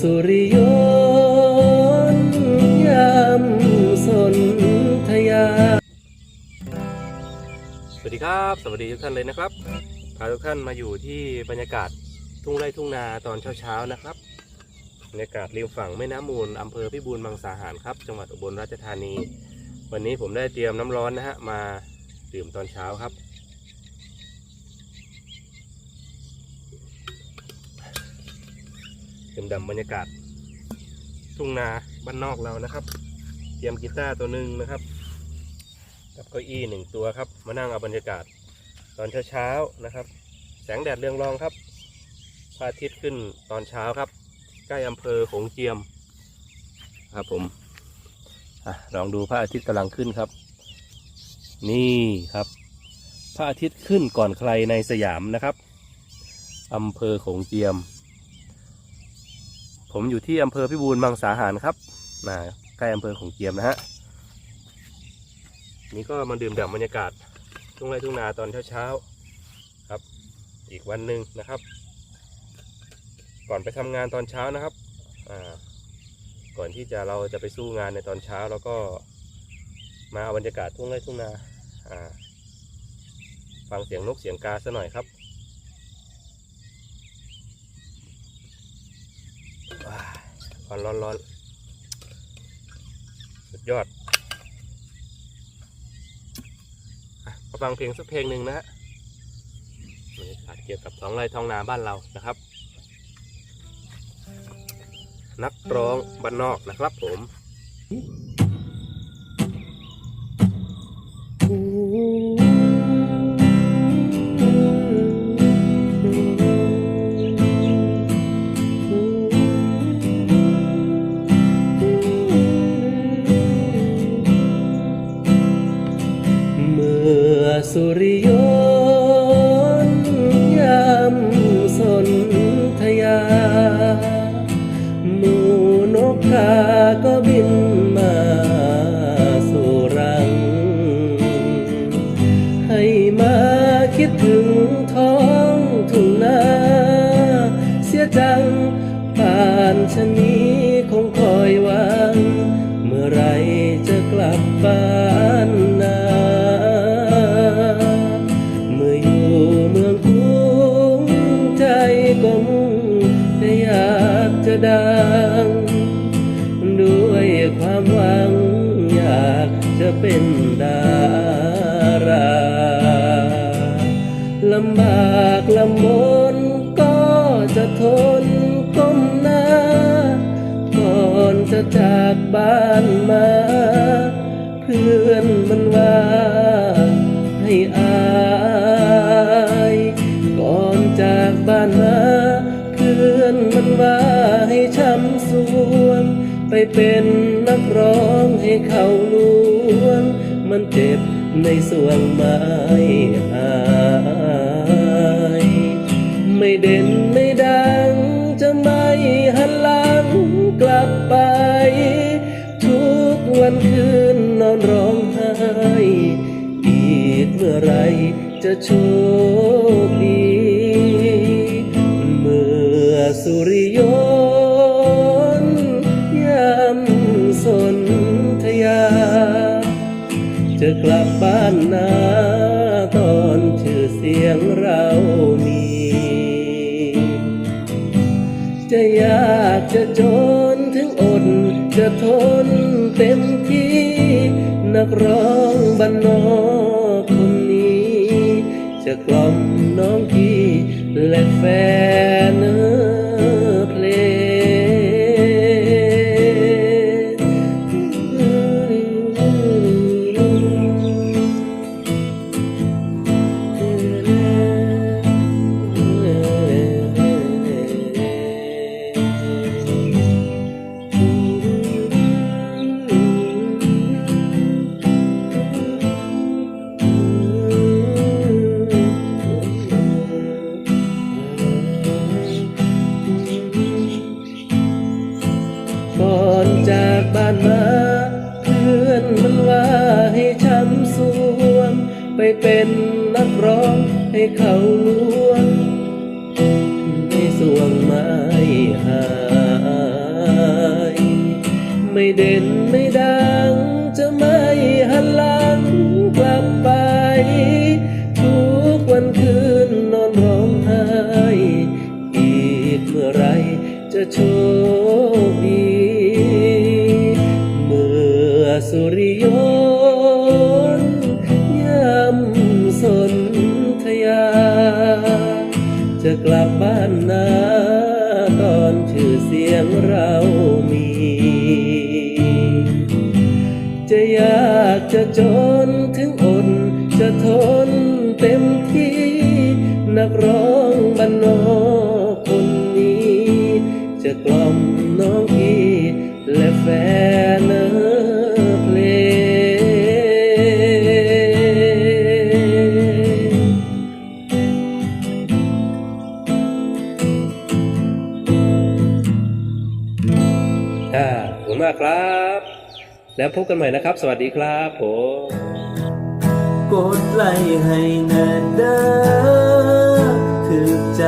สุริยนต์ยำสนธยา สวัสดีครับ สวัสดีทุกท่านเลยนะครับ พาทุกท่านมาอยู่ที่บรรยากาศทุ่งไร่ทุ่งนาตอนเช้าๆนะครับบรรยากาศริมฝั่งแม่น้ำมูลอำเภอพิบูลมังสาหารครับ จังหวัดอุบลราชธานี วันนี้ผมได้เตรียมน้ำร้อนนะฮะมาดื่มตอนเช้าครับ ดื่มดำบรรยากาศ ทุ่งนาบ้านนอกเรานะครับ เตรียมกีตาร์ตัวหนึ่งนะครับ กับเก้าอี้หนึ่งตัวครับ มานั่งเอาบรรยากาศ ตอนเช้าๆนะครับ แสงแดดเรืองรองครับพระอาทิตย์ขึ้นตอนเช้าครับ ใกล้อำเภอโขงเจียม ครับผมอลองดูพระอาทิตย์กำลังขึ้นครับ นี่ครับ พระอาทิตย์ขึ้นก่อนใครในสยามนะครับอำเภอโขงเจียม ผมอยู่ที่อำเภอพิบูลมังสาหารครับนะใกล้อำเภอโขงเจียมนะฮะนี่ก็มาดื่มด่ำบรรยากาศทุ่งไร่ทุ่งนาตอนเช้าๆครับ อีกวันหนึ่งนะครับ ก่อนไปทำงานตอนเช้านะครับอ่าก่อนที่จะเราจะไปสู้งานในตอนเช้าแล้วก็มาเอาบรรยากาศทุ่งไร่ทุ่งนาอ่าฟังเสียงนกเสียงกาซะหน่อยครับว้ายร้ อนร้อนร้อนสุดยอดมาฟังเพลงสักเพลงหนึ่งนะฮะบรรยากาศเกี่ยวกับท้องไร่ท้องนาบ้านเรานะครับ นักร้องบ้านนอกนะครับผม อากจะดัง ด้วยความหวังอยากจะเป็นดาราลำบากลำบนก็จะทนก้มหน้าก่อนจะจากบ้านมา เพื่อนมันว่าให้อา เขาลวง มันเจ็บในสวงไม้หาย ไม่เด่นไม่ดัง จะไม่หันหลังกลับไป ทุกวันคืนนอนร้องไห้ อีกเมื่อไรจะโชคดี เมื่อสุริยน กลับบ้านนาตอนชื่อเสียงเรามี จะยากจะจนถึงอด จะทนเต็มที่ นักร้องบ้านนอกคนนี้ จะกล่อมน้องพี่และแฟนเพ เขาลวงในสวงไม่หาย ไม่เด่นไม่ดัง จะไม่หันหลังกลับไป ทุกวันคืนนอนร้องไห้ อีกเมื่อไรจะช่วย จะกลับบ้านนาตอนชื่อเสียงเรามี จะยากจะจนถึงอดจะทนเต็มที่นักร้อง ครับ แล้วพบกันใหม่นะครับ สวัสดีครับผมกดไลค์ให้แน่เด้อถือใจ